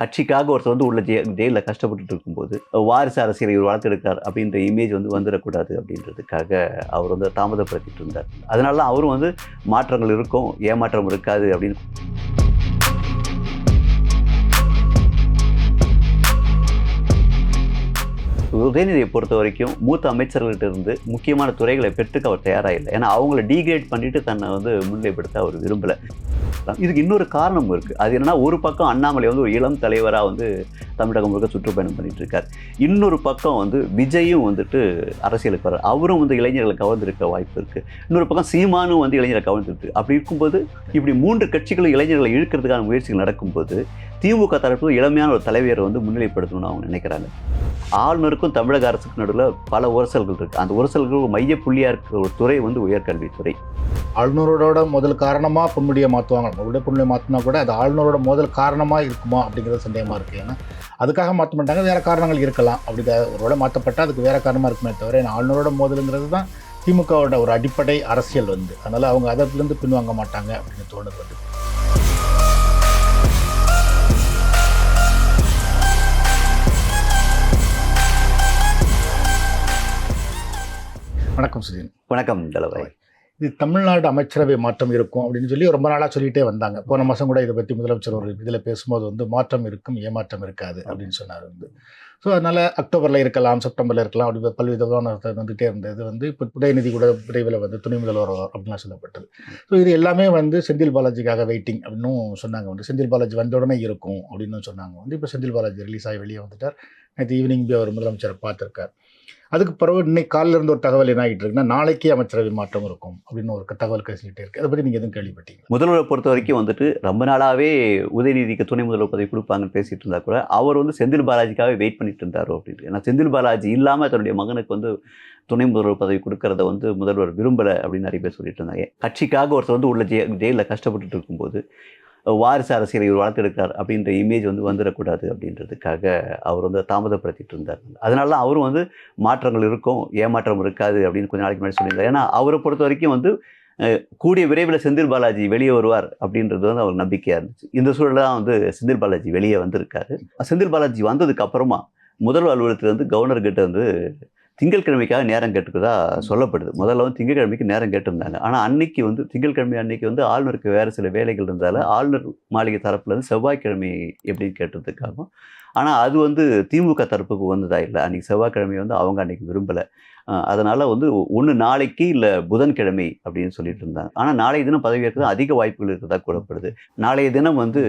கட்சிக்காக ஒருத்தர் வந்து உள்ள ஜெய ஜெயிலில் கஷ்டப்பட்டுட்டு இருக்கும்போது வாரிசு அரசியலை இவர் வளர்த்தெடுக்கார் அப்படின்ற இமேஜ் வந்து வந்துடக்கூடாது அப்படின்றதுக்காக அவர் வந்து தாமதப்படுத்திட்டு இருந்தார். அதனால தான் அவரும் வந்து மாற்றங்கள் இருக்கும் ஏமாற்றம் இருக்காது அப்படின்னு. உதயநிதியை பொறுத்த வரைக்கும் மூத்த அமைச்சர்கள்ட்ட இருந்து முக்கியமான துறைகளை பெற்றுக்க அவர் தயாராக இல்லை. ஏன்னா அவங்கள டீக்ரேட் பண்ணிட்டு தன்னை வந்து முன்னிலைப்படுத்த அவர் விரும்பலை. இதுக்கு இன்னொரு காரணம் இருக்குது அது என்னன்னா ஒரு பக்கம் அண்ணாமலை வந்து ஒரு இளம் தலைவராக வந்து தமிழகம் முழுக்க சுற்றுப்பயணம் பண்ணிட்டு இருக்கார் இன்னொரு பக்கம் வந்து விஜயும் வந்துட்டு அரசியலுக்கு வர்றார். அவரும் வந்து இளைஞர்களை கவர்ந்திருக்க வாய்ப்பு இருக்குது இன்னொரு பக்கம் சீமானும் வந்து இளைஞரை கவர்ந்துருக்கு. அப்படி இருக்கும்போது இப்படி மூன்று கட்சிகளும் இளைஞர்களை இழுக்கிறதுக்கான முயற்சிகள் நடக்கும்போது திமுக தரப்பு இளமையான ஒரு தலைவரை வந்து முன்னிலைப்படுத்தணும்னு அவங்க நினைக்கிறாங்க. ஆளுநருக்கும் தமிழக அரசுக்கும் நடுவில் பல உரசல்கள் இருக்குது அந்த உரசல்கள் மைய புள்ளியாக இருக்கிற ஒரு துறை வந்து உயர்கல்வித்துறை. ஆளுநரோட முதல் காரணமாக பொன்முடியை மாற்றுவாங்க நம்மளுடைய பொன்முடியை மாற்றினா கூட அது ஆளுநரோட முதல் காரணமாக இருக்குமா அப்படிங்கிறது சந்தேகமாக இருக்குது ஏன்னா அதுக்காக மாற்ற மாட்டாங்க வேறு காரணங்கள் இருக்கலாம். அப்படி ஒருவேளை மாற்றப்பட்டால் அதுக்கு வேறு காரணமாக இருக்குமே தவிர ஏன்னா ஆளுநரோட மோதலுங்கிறது தான் திமுகவோட ஒரு அடிப்படை அரசியல் வந்து. அதனால் அவங்க அதிலிருந்து பின்வாங்க மாட்டாங்க அப்படின்னு தோணுது வந்து. வணக்கம் சுதீன் வணக்கம் தளவாய் இது தமிழ்நாடு அமைச்சரவை மாற்றம் இருக்கும் அப்படின்னு சொல்லி ரொம்ப நாளாக சொல்லிகிட்டே வந்தாங்க. போன மாதம் கூட இதை பற்றி முதலமைச்சர் ஒரு இதில் பேசும்போது வந்து மாற்றம் இருக்கும் ஏமாற்றம் இருக்காது அப்படின்னு சொன்னார் வந்து. ஸோ அதனால் அக்டோபரில் இருக்கலாம் செப்டம்பரில் இருக்கலாம் அப்படி பல்விதமான வந்துகிட்டே இருந்தது. வந்து இப்போ உதயநிதி கூட விரைவில் வந்து துணை முதல்வர் அப்படின்லாம் சொல்லப்பட்டது. ஸோ இது எல்லாமே வந்து செந்தில் பாலாஜிக்காக வெயிட்டிங் அப்படின்னும் சொன்னாங்க வந்து. செந்தில் பாலாஜி வந்த உடனே இருக்கும் அப்படின்னு சொன்னாங்க வந்து. இப்போ செந்தில் பாலாஜி ரிலீஸ் ஆகி வெளியே வந்துட்டார். நேற்று ஈவினிங் போய் அவர் முதலமைச்சரை பார்த்துருக்கார். அதுக்கு பிறகு இன்னைக்கு காலையில இருந்து ஒரு தகவல் என்ன ஆகிட்டு இருக்குன்னா நாளைக்கே அமைச்சரவை மாற்றம் இருக்கும் அப்படின்னு ஒரு தகவல் பேசிக்கிட்டே இருக்கு. அதை பற்றி நீங்கள் எதுவும் கேள்விப்பட்டீங்க முதல்வரை பொறுத்த வரைக்கும் வந்துட்டு ரொம்ப நாளாகவே உதயநிதிக்கு துணை முதல்வர் பதவி கொடுப்பாங்கன்னு பேசிட்டு இருந்தா கூட அவர் வந்து செந்தில் பாலாஜிக்காகவே வெயிட் பண்ணிட்டு இருந்தாரோ அப்படின்ட்டு ஏன்னா செந்தில் பாலாஜி இல்லாமல் தன்னுடைய மகனுக்கு வந்து துணை முதல்வர் பதவி கொடுக்கறத வந்து முதல்வர் விரும்பலை அப்படின்னு நிறைய பேர் சொல்லிட்டு இருந்தாங்க. கட்சிக்காக ஒருத்தர் வந்து உள்ள ஜெய ஜெயிலில் கஷ்டப்பட்டுட்டு இருக்கும்போது வாரிசு அரசியலை இவர் வளர்த்தெடுக்கார் அப்படின்ற இமேஜ் வந்து வந்துடக்கூடாது அப்படின்றதுக்காக அவர் வந்து தாமதப்படுத்திட்டு இருந்தார். அதனால அவரும் வந்து மாற்றங்கள் இருக்கும் ஏமாற்றம் இருக்காது அப்படின்னு கொஞ்சம் நாளைக்கு முன்னாடி சொல்லியிருந்தார். ஏன்னா அவரை பொறுத்த வரைக்கும் வந்து கூடிய விரைவில் செந்தில் பாலாஜி வெளியே வருவார் அப்படின்றது வந்து அவர் நம்பிக்கையாக இருந்துச்சு. இந்த சூழலில் தான் வந்து செந்தில் பாலாஜி வெளியே வந்திருக்காரு. செந்தில் பாலாஜி வந்ததுக்கு அப்புறமா முதல்வர் அலுவலகத்தில் வந்து கவர்னர்கிட்ட வந்து திங்கட்கிழமைக்காக நேரம் கேட்டுக்கதா சொல்லப்படுது. முதல்ல வந்து திங்கட்கிழமைக்கு நேரம் கேட்டிருந்தாங்க. ஆனால் அன்னைக்கு வந்து திங்கட்கிழமை அன்னைக்கு வந்து ஆளுநருக்கு வேறு சில வேலைகள் இருந்தால ஆளுநர் மாளிகை தரப்புல இருந்து செவ்வாய்க்கிழமை எப்படின்னு கேட்டதுக்காகவும் ஆனால் அது வந்து திமுக தரப்புக்கு வந்ததா இல்லை. அன்னைக்கு செவ்வாய்க்கிழமை வந்து அவங்க அன்னைக்கு விரும்பலை. அதனால் வந்து ஒன்று நாளைக்கு இல்லை புதன்கிழமை அப்படின்னு சொல்லிட்டு இருந்தாங்க. ஆனால் நாளைய தினம் பதவியேற்கிறது அதிக வாய்ப்புகள் இருக்கிறதா கூறப்படுது. நாளைய தினம் வந்து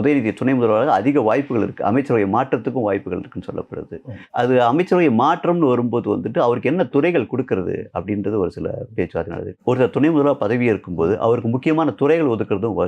உதயநிதி துணை முதல்வராக அதிக வாய்ப்புகள் இருக்குது அமைச்சரவை மாற்றத்துக்கும் வாய்ப்புகள் இருக்குன்னு சொல்லப்படுது. அது அமைச்சரவை மாற்றம்னு வரும்போது வந்துட்டு அவருக்கு என்ன துறைகள் கொடுக்கறது அப்படின்றது ஒரு சில பேச்சுவார்த்தை நடக்குது ஒருத்தர் துணை முதல்வர் பதவி இருக்கும்போது அவருக்கு முக்கியமான துறைகள் ஒதுக்குறதும்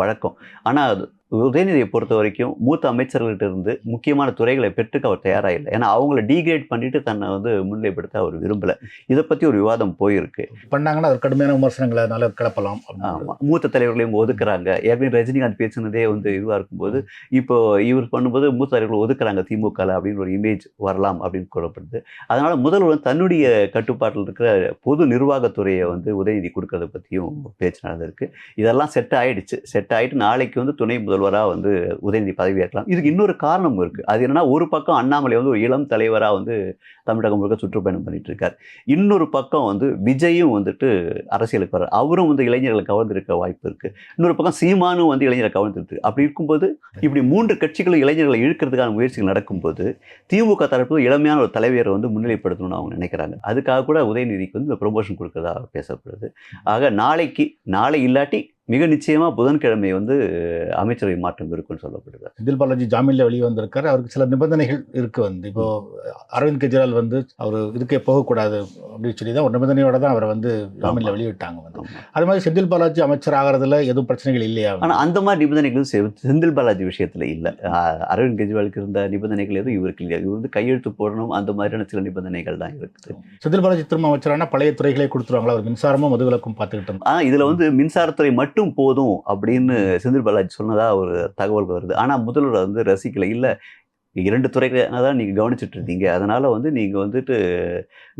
வழக்கம். ஆனால் உதயநிதியை பொறுத்த வரைக்கும் மூத்த அமைச்சர்கள்ட்ட இருந்து முக்கியமான துறைகளை பெற்றுக்க அவர் தயாராக இல்லை ஏன்னா அவங்கள டீக்ரேட் பண்ணிட்டு தன்னை வந்து முன்னிலைப்படுத்த அவர் விரும்பலை. இதை பற்றி ஒரு விவாதம் போயிருக்கு. பண்ணாங்கன்னா அது கடுமையான விமர்சனங்களை அதனால கிளப்பலாம் ஆமாம் மூத்த தலைவர்களையும் ஒதுக்குறாங்க. ஏற்கனவே ரஜினிகாந்த் பேசினதே வந்து இதுவாக இருக்கும்போது இப்போ இவர் பண்ணும்போது மூத்த தலைவர்கள் ஒதுக்குறாங்க திமுகவில் அப்படின்னு ஒரு இமேஜ் வரலாம் அப்படின்னு கூறப்படுது. அதனால் முதல்வர் தன்னுடைய கட்டுப்பாட்டில் இருக்கிற பொது நிர்வாகத்துறையை வந்து உதயநிதி கொடுக்கறத பற்றியும் பேச்சு நடந்திருக்கு. இதெல்லாம் செட் ஆயிடுச்சு. செட் ஆயிட்டு நாளைக்கு வந்து துணை முதல்வராக வந்து உதயநிதி பதவியேற்கலாம். இதுக்கு இன்னொரு காரணம் இருக்குது அது என்னென்னா ஒரு பக்கம் அண்ணாமலை வந்து ஒரு இளம் தலைவராக வந்து தமிழகம் முழுக்க சுற்றுப்பயணம் பண்ணிட்டு இருக்கார் இன்னொரு பக்கம் வந்து விஜயும் வந்துட்டு அரசியலுக்கு வர்றார். அவரும் வந்து இளைஞர்களை கவர்ந்திருக்க வாய்ப்பு இருக்குது இன்னொரு பக்கம் சீமானும் வந்து இளைஞரை கவர்ந்துருக்கு. அப்படி இருக்கும்போது இப்படி மூன்று கட்சிகளும் இளைஞர்களை இழுக்கிறதுக்கான முயற்சிகள் நடக்கும்போது திமுக தரப்பு இளமையான ஒரு தலைவரை வந்து முன்னிலைப்படுத்தணும்னு அவங்க நினைக்கிறாங்க. அதுக்காக கூட உதயநிதிக்கு வந்து இந்த ப்ரொமோஷன் கொடுக்குறதா பேசப்படுது. ஆக நாளைக்கு நாளை இல்லாட்டி மிக நிச்சயமா புதன்கிழமை வந்து அமைச்சரவை மாற்றம் இருக்குன்னு சொல்லப்படுது செந்தில் பாலாஜி ஜாமீன்ல வெளியே வந்திருக்காரு. அவருக்கு சில நிபந்தனைகள் இருக்கு வந்து. இப்போ அரவிந்த் கெஜ்ரிவால் வந்து அவர் இதுக்கே போகக்கூடாது அப்படின்னு சொல்லி தான் ஒரு நிபந்தனையோட தான் அவரை வந்து ஜாமீன்ல. வெளியிட்டாங்க வந்து. அது மாதிரி செந்தில் பாலாஜி அமைச்சர் ஆகிறதுல எதுவும் பிரச்சனைகள் இல்லையா ஆனா அந்த மாதிரி நிபந்தனைகள் செந்தில் பாலாஜி விஷயத்துல இல்ல. அரவிந்த் கெஜ்ரிவாலுக்கு இருந்த நிபந்தனைகள் எதுவும் இவருக்கு இல்லை இவர் வந்து கையெழுத்து போடணும் அந்த மாதிரியான சில நிபந்தனைகள் தான் இருக்குது. செந்தில் பாலாஜி திரும்ப அமைச்சரானா பழைய துறைகளே கொடுத்துருவாங்களா? அவர் மின்சாரமும் மதுவிலக்கும் பார்த்துக்கிட்டு இருந்தார் ஆனா இதுல வந்து மின்சாரத்துறை மட்டும் மட்டும் போதும் அப்படின்னு செந்தில் பாலாஜி சொன்னதா ஒரு தகவல் வருது. ஆனால் முதல்வர் வந்து ரசிக்கலை. இல்லை இரண்டு துறைகளை தான் நீங்கள் கவனிச்சுட்டு இருந்தீங்க. அதனால் வந்து நீங்கள் வந்துட்டு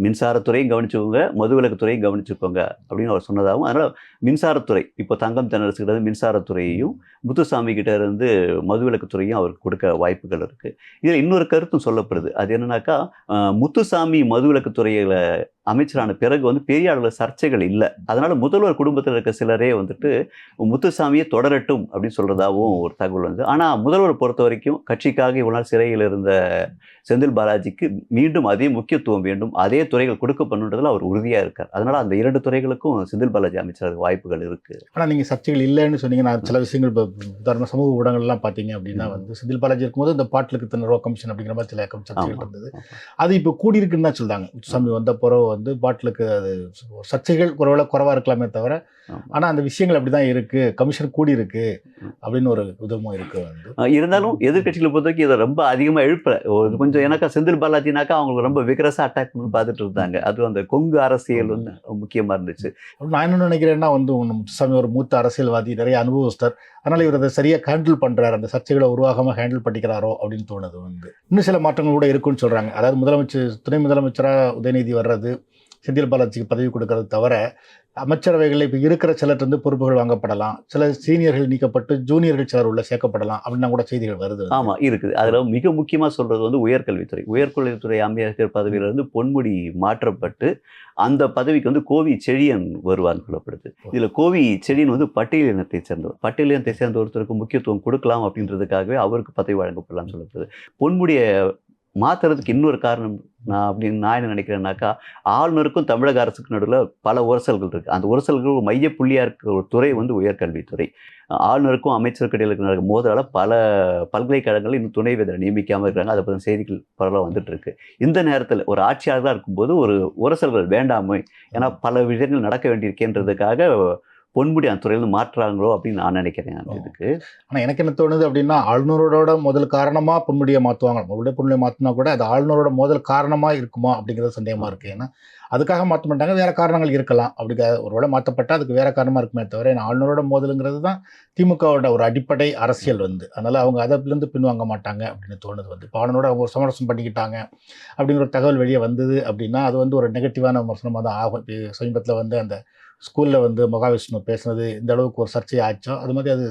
மின்சாரத்துறையும் கவனிச்சுக்கோங்க மதுவிலக்குத்துறையும் கவனிச்சுக்கோங்க அப்படின்னு அவர் சொன்னதாகவும் அதனால் மின்சாரத்துறை இப்போ தங்கம் தென்னரசுகிட்ட இருந்து மின்சாரத்துறையையும் முத்துசாமி கிட்ட இருந்து மதுவிலக்குத்துறையும் அவருக்கு கொடுக்க வாய்ப்புகள் இருக்குது இதில் இன்னொரு கருத்தும் சொல்லப்படுது. அது என்னன்னாக்கா முத்துசாமி முத்துசாமி மதுவிலக்குத்துறையில் அமைச்சரான பிறகு வந்து பெரிய அளவில் சர்ச்சைகள் இல்லை. அதனால முதல்வர் குடும்பத்தில் இருக்க சிலரே வந்துட்டு முத்துசாமியை தொடரட்டும் அப்படின்னு சொல்றதாவும் ஒரு தகவல் வந்து ஆனால் முதல்வரை பொறுத்த வரைக்கும் கட்சிக்காக இவ்வளவு நாள் சிறையில் இருந்த செந்தில் பாலாஜிக்கு மீண்டும் அதே முக்கியத்துவம் வேண்டும் அதே துறைகள் கொடுக்கப்படுன்றதுல அவர் உறுதியா இருக்கார். அதனால அந்த இரண்டு துறைகளுக்கும் செந்தில் பாலாஜி அமைச்சர் வாய்ப்புகள் இருக்கு. ஆனால் நீங்கள் சர்ச்சைகள் இல்லைன்னு சொன்னீங்க நான் சில விஷயங்கள் இப்போ உதாரண சமூக ஊடகங்கள்லாம் பார்த்தீங்க அப்படின்னா வந்து செந்தில் பாலாஜி இருக்கும்போது இந்த பாட்டிலுக்கு தன்ன கமிஷன் அப்படிங்கிற மாதிரி சில சர்ச்சைகள். இருந்தது. அது இப்போ கூடியிருக்குன்னு தான் சொல்றாங்க. முத்துசாமி வந்த பிறகு வந்து பாட்டிலுக்கு அது சர்ச்சைகள் குறைவில் குறைவாக இருக்கலாமே தவிர. ஆனால் அந்த விஷயங்கள் அப்படி தான் இருக்கு கமிஷன் கூடி இருக்கு அப்படின்னு ஒரு விதமும் இருக்கு வந்து. இருந்தாலும் எதிர்க்கட்சிகளை பொறுத்த வரைக்கும் இதை ரொம்ப அதிகமாக எழுப்பல. ஒரு கொஞ்சம் எனக்கா செந்தில் பாலாஜினாக்கா அவங்களுக்கு ரொம்ப விக்ரஸாக அட்டாக் பண்ணி பார்த்துட்டு இருந்தாங்க. அதுவும் அந்த கொங்கு அரசியல் வந்து முக்கியமாக இருந்துச்சு. நான் என்ன நினைக்கிறேன்னா வந்து முத்துசாமி ஒரு மூத்த அரசியல்வாதி நிறைய அனுபவஸ்தர். அதனால் இவர் அதை சரியாக ஹேண்டில் பண்ணுறாரு அந்த சர்ச்சைகளை உருவாகாமல் ஹேண்டில் பண்ணிக்கிறாரோ அப்படின்னு தோணுது வந்து. இன்னும் சில மாற்றங்கள் கூட இருக்குன்னு சொல்கிறாங்க அதாவது முதலமைச்சர் துணை முதலமைச்சராக உதயநிதி வர்றது செந்தில் பாலாஜிக்கு பதவி கொடுக்கறது தவிர அமைச்சரவைகளில் இப்போ இருக்கிற சிலர்ட்டு பொறுப்புகள் வாங்கப்படலாம். சில சீனியர்கள் நீக்கப்பட்டு ஜூனியர்கள் சிலர் உள்ள சேர்க்கப்படலாம் அப்படின்னா கூட செய்திகள் வருது. ஆமாம் இருக்குது. அதில் மிக முக்கியமாக சொல்கிறது வந்து உயர்கல்வித்துறை. உயர்கல்வித்துறை அமைச்சர் பதவியிலிருந்து பொன்முடி மாற்றப்பட்டு அந்த பதவிக்கு வந்து கோவி செழியன் வருவான்னு சொல்லப்படுது இதில் கோவி செழியன் வந்து பட்டியல் இனத்தை சேர்ந்தவர் பட்டியல் இனத்தை சேர்ந்த ஒருத்தருக்கு முக்கியத்துவம் கொடுக்கலாம் அப்படின்றதுக்காகவே அவருக்கு பதவி வழங்கப்படலாம்னு சொல்லப்படுது. பொன்முடிய மாத்துறதுக்கு இன்னொரு காரணம் நான் அப்படின்னு நான் என்ன நினைக்கிறேன்னாக்கா ஆளுநருக்கும் தமிழக அரசுக்கு நடுவில் பல உரசல்கள் இருக்குது அந்த உரசல்கள் மைய புள்ளியாக இருக்கிற ஒரு துறை வந்து உயர்கல்வித்துறை. ஆளுநருக்கும் அமைச்சருக்கு இடையில இருக்கிற மோதலால் பல பல்கலைக்கழகங்கள் இன்னும் துணை நியமிக்காமல் இருக்கிறாங்க. அதை பற்றி செய்திகள் பரவாயில்ல வந்துட்டுருக்கு இந்த நேரத்தில் ஒரு ஆட்சியாளராக இருக்கும்போது ஒரு உரசல்கள் வேண்டாமே ஏன்னா பல விஷயங்கள் நடக்க வேண்டியிருக்கேன்றதுக்காக பொன்முடி அந்த துறையிலிருந்து மாற்றுறாங்களோ அப்படின்னு நான் நினைக்கிறேன் அந்த இதுக்கு. ஆனா எனக்கு என்ன தோணுது அப்படின்னா ஆளுநரோட முதல் காரணமா பொன்முடியை மாற்றுவாங்க மறுபடியும் பொன்முடியை மாற்றினா கூட அது ஆளுநரோட முதல் காரணமா இருக்குமா அப்படிங்கிறது சந்தேகமா இருக்கு. ஏன்னா அதுக்காக மாற்ற மாட்டாங்க வேற காரணங்கள் இருக்கலாம். அப்படி ஒருவேளை மாற்றப்பட்டா அதுக்கு வேற காரணமா இருக்குமே தவிர ஏன்னா ஆளுநரோட மோதலுங்கிறது தான் திமுகவோட ஒரு அடிப்படை அரசியல் வந்து. அதனால அவங்க அதிலிருந்து பின்வாங்க மாட்டாங்க அப்படின்னு தோணுது வந்து. இப்போ ஆளுநரோட அவங்க ஒரு சமரசம் பண்ணிக்கிட்டாங்க அப்படிங்கிற ஒரு தகவல் வெளியே வந்தது அப்படின்னா அது வந்து ஒரு நெகட்டிவான விமர்சனமாக தான் ஆகும். சமீபத்தில் வந்து அந்த ஸ்கூலில் வந்து மகாவிஷ்ணு பேசுனது இந்த அளவுக்கு ஒரு சர்ச்சை ஆச்சோ அது மாதிரி அது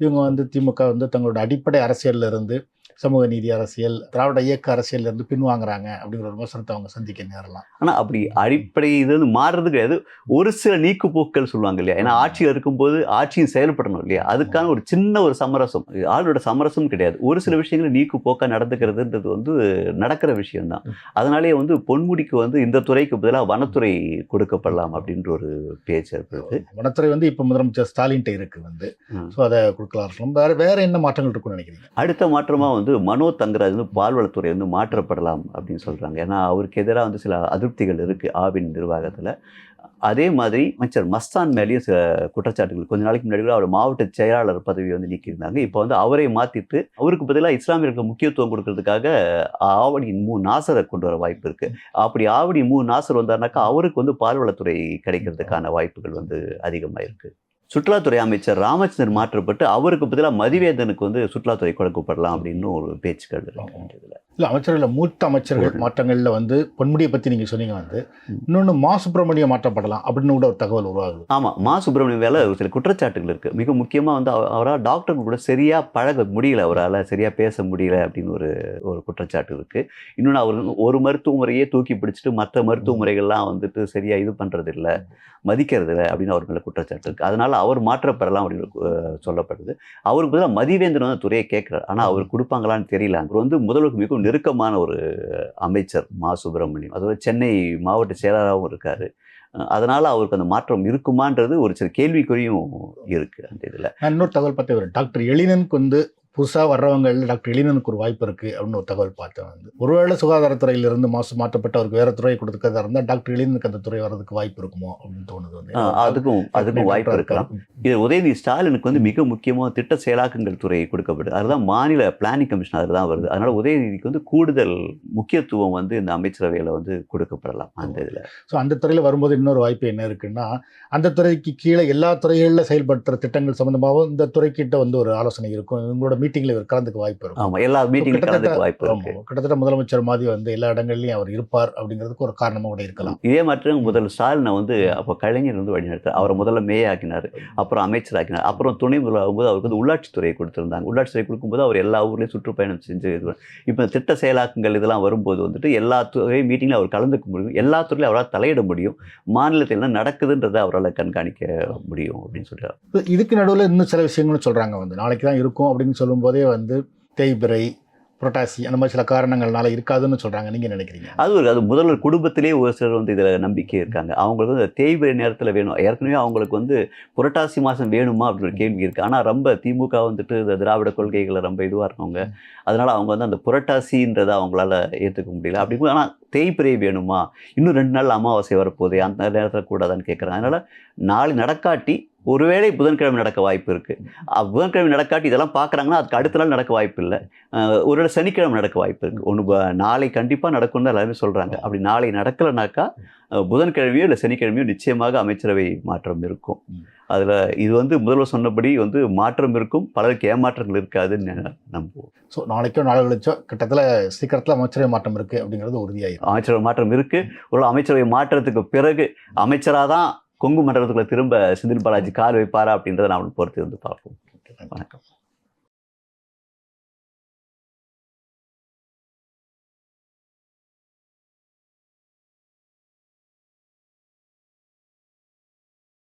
இவங்க வந்து திமுக வந்து தங்களோட அடிப்படை அரசியலில் இருந்து சமூக நீதி அரசியல் திராவிட இயக்க அரசியல்ல இருந்து பின்வாங்குறாங்க அப்படிங்கிற ஒரு விமர்சனத்தை அவங்க சந்திக்க நேரலாம். ஆனா அப்படி அடிப்படை இது வந்து மாறுறது கிடையாது. ஒரு சில நீக்குப்போக்கள் சொல்லுவாங்க இல்லையா? ஏன்னா ஆட்சியில் இருக்கும்போது ஆட்சியும் செயல்படணும் இல்லையா? அதுக்கான ஒரு சின்ன ஒரு சமரசம். ஆளோட சமரசம் கிடையாது. ஒரு சில விஷயங்கள் நீக்கு போக்கா நடந்துக்கிறதுன்றது வந்து நடக்கிற விஷயம்தான். அதனாலேயே வந்து பொன்முடிக்கு வந்து இந்த துறைக்கு பதிலாக வனத்துறை கொடுக்கப்படலாம் அப்படின்ற ஒரு பேச்சு இருக்குது வனத்துறை வந்து இப்போ முதலமைச்சர் ஸ்டாலின்ட்ட இருக்கு வந்து. ஸோ அதை கொடுக்கலாம். வேற வேற என்ன மாற்றங்கள் இருக்கும்னு நினைக்கிறீங்க? அடுத்த மாற்றமா வந்து மனோ தங்கராஜ் வந்து பால்வளத்துறை வந்து மாற்றப்படலாம் அப்படின்னு சொல்கிறாங்க ஏன்னா அவருக்கு எதிராக வந்து சில அதிருப்திகள் இருக்குது ஆவின் நிர்வாகத்தில். அதே மாதிரி அமைச்சர் மஸ்தான் மேலேயும் சில குற்றச்சாட்டுகள். கொஞ்ச நாளைக்கு முன்னாடி கூட அவர் மாவட்ட செயலாளர் பதவி வந்து நீக்கியிருந்தாங்க. இப்போ வந்து அவரை மாற்றிட்டு அவருக்கு பதிலாக இஸ்லாமியர்களுக்கு முக்கியத்துவம் கொடுக்கறதுக்காக ஆவடி மூ நாசரை கொண்டு வர வாய்ப்பு இருக்குது அப்படி ஆவடி மூ நாசர் வந்தாருனாக்கா அவருக்கு வந்து பால்வளத்துறை கிடைக்கிறதுக்கான வாய்ப்புகள் வந்து அதிகமாக இருக்குது சுற்றுலாத்துறை அமைச்சர் ராமச்சந்திரன் மாற்றப்பட்டு அவருக்கு பதிலாக மதிவேந்தனுக்கு வந்து சுற்றுலாத்துறை கொடுக்கப்படலாம் அப்படின்னு ஒரு பேச்சுக்கள் இருக்கு இதுல. இல்லை அமைச்சர்கள் மூத்த அமைச்சர்கள் மாற்றங்கள்ல வந்து பொன்முடியை பத்தி நீங்க சொன்னீங்க வந்து. இன்னொன்று மா சுப்பிரமணியம் மாற்றப்படலாம் அப்படின்னு கூட ஒரு தகவல் உருவாகுது. ஆமா மா சுப்பிரமணியம் வேலை ஒரு சில குற்றச்சாட்டுகள் இருக்கு. மிக முக்கியமா வந்து அவ- அவரால் டாக்டர் கூட சரியா பழக முடியல அவரால் சரியா பேச முடியல அப்படின்னு ஒரு ஒரு குற்றச்சாட்டு இருக்கு. இன்னொன்று அவர் ஒரு மருத்துவ முறையே தூக்கி பிடிச்சிட்டு மற்ற மருத்துவ முறைகள்லாம் வந்துட்டு சரியா இது பண்றது இல்ல மதிக்கிறது இல்லை அப்படின்னு அவர் மேல குற்றச்சாட்டு இருக்கு. அதனால அவர் மாற்றப்படலாம் அப்படின்னு சொல்லப்படுது. அவருக்கு பதிலாக மதிவேந்தன் வந்து துறையை கேட்கிறார். ஆனா அவர் கொடுப்பாங்களான்னு தெரியல. அவர் வந்து முதல்வருக்கு மிகவும் நெருக்கமான ஒரு அமைச்சர் மா. சுப்பிரமணியம் அதுவும் சென்னை மாவட்ட செயலாளராகவும் இருக்காரு. அதனால அவருக்கு அந்த மாற்றம் இருக்குமான்றது ஒரு சில கேள்விக்குறியும் இருக்கு அந்த இதுல. இன்னொரு தகவல் பார்த்தேன் ஒரு டாக்டர் எழினனுக்கு வந்து புதுசாக வர்றவங்க டாக்டர் எழினனுக்கு ஒரு வாய்ப்பு இருக்கு அப்படின்னு ஒரு தகவல் பார்த்தேன் வந்து. ஒருவேளை சுகாதாரத்துறையிலிருந்து மாசு மாற்றப்பட்டு அவருக்கு வேற துறை கொடுக்கறதா இருந்தால் டாக்டர் எழினனுக்கு அந்த துறை வர்றதுக்கு வாய்ப்பு இருக்குமோ அப்படின்னு தோணுது வந்து. அதுக்கும் அதுக்கும் வாய்ப்பு இருக்கலாம். இது உதயநிதி ஸ்டாலினுக்கு வந்து மிக முக்கியமாக திட்ட செயலாக்கங்கள் துறை கொடுக்கப்படுது. அதுதான் மாநில பிளானிங் கமிஷன் அதில் தான் வருது. அதனால உதயநிதிக்கு வந்து கூடுதல் முக்கியத்துவம் வந்து இந்த அமைச்சரவையில் வந்து கொடுக்கப்படலாம் அந்த இதில். ஸோ அந்த துறையில் வரும்போது இன்னொரு வாய்ப்பு என்ன இருக்குன்னா அந்த துறைக்கு கீழே எல்லா துறைகளில் செயல்படுத்துகிற திட்டங்கள் சம்மந்தமாகவும் இந்த துறைக்கிட்ட வந்து ஒரு ஆலோசனை இருக்கும். இவங்களோட மீட்டிங்ல இவர் கலந்துக்க வாய்ப்பு இருக்கும். ஆமா எல்லா கிட்டத்தட்ட- கலந்துக்க வாய்ப்பு இருக்கு. ஆமா, கிட்டத்தட்ட முதலமைச்சர் மாதிரி வந்து எல்லா இடங்கள்லயும் அவர் இருப்பார் அப்படிங்கிறதுக்கு ஒரு காரணமா கூட இருக்கலாம். இதே மாதிரி முதல் ஸ்டாலினை வந்து அப்போ கலைஞர் வந்து வழிநடத்தார் அவரை முதல்ல மேய ஆக்கினார் அப்புறம் அமைச்சர் ஆக்கினார் அப்புறம் துணை முதலாகும்போது அவருக்கு வந்து உள்ளாட்சித்துறையை கொடுத்துருந்தாங்க. உள்ளாட்சித்துறை கொடுக்கும்போது அவர் எல்லா ஊர்லேயும் சுற்றுப்பயணம் செஞ்சு இது இப்போ திட்ட செயலாக்கங்கள் இதெல்லாம் வரும்போது வந்துட்டு எல்லா துறை மீட்டிங்கில் அவர் கலந்துக்க முடியும். எல்லா துறையிலும் அவரால் தலையிட முடியும். மாநிலத்தில் என்ன நடக்குதுன்றதை அவரால் கண்காணிக்க முடியும் அப்படின்னு சொல்றாரு. இப்ப இதுக்கு நடுவில் இன்னும் சில விஷயங்களும் சொல்றாங்க வந்து. நாளைக்கு தான் இருக்கும் அப்படின்னு வரும்போதே வந்து தேய்பிறை புரட்டாசி அந்த மாதிரி சில காரணங்கள்னால இருக்காதுன்னு சொல்கிறாங்க நீங்கள் நினைக்கிறீங்க? அது ஒரு அது முதல்வர் குடும்பத்திலே ஒரு சிலர் வந்து இதில் நம்பிக்கை இருக்காங்க. அவங்களுக்கு வந்து தேய்பிரை நேரத்தில் வேணும். ஏற்கனவே அவங்களுக்கு வந்து புரட்டாசி மாதம் வேணுமா அப்படின்னு ஒரு கேள்வி இருக்குது ஆனால் ரொம்ப திமுக வந்துட்டு இந்த திராவிட கொள்கைகளை ரொம்ப இதுவாக இருக்கவங்க. அதனால் அவங்க வந்து அந்த புரட்டாசின்றதை அவங்களால ஏற்றுக்க முடியல. அப்படி ஆனால் தேய்பிரை வேணுமா? இன்னும் ரெண்டு நாள் அமாவாசை வரப்போகுது. அந்த நேரத்தில் கூடாதான்னு கேட்குறாங்க அதனால் நாளை நடக்காட்டி ஒருவேளை புதன்கிழமை நடக்க வாய்ப்பு இருக்குது புதன்கிழமை நடக்காட்டி இதெல்லாம் பார்க்குறாங்கன்னா அதுக்கு அடுத்த நாள் நடக்க வாய்ப்பு இல்லை. ஒருவேளை சனிக்கிழமை நடக்க வாய்ப்பு இருக்குது ஒன்று நாளை கண்டிப்பாக நடக்கும்னு எல்லாருமே சொல்கிறாங்க அப்படி நாளை நடக்கலைனாக்கா புதன்கிழமையோ இல்லை சனிக்கிழமையோ நிச்சயமாக அமைச்சரவை மாற்றம் இருக்கும். அதில் இது வந்து முதல்வர் சொன்னபடி வந்து மாற்றம் இருக்கும். பலருக்கு ஏமாற்றங்கள் இருக்காதுன்னு நம்புவோம். ஸோ நாளைக்கோ நாளை கழிச்சோ கிட்டத்தட்ட சீக்கிரத்தில் அமைச்சரவை மாற்றம் இருக்கு அப்படிங்கிறது உறுதியாயிரும். அமைச்சரவை மாற்றம் இருக்குது ஒரு அமைச்சரவை மாற்றத்துக்கு பிறகு அமைச்சராக தான் கொங்கு மண்டலத்துக்குள்ள திரும்ப செந்தில் பாலாஜி கால் வைப்பாரா அப்படின்றத நாம் பொறுத்து வந்து பார்ப்போம். வணக்கம்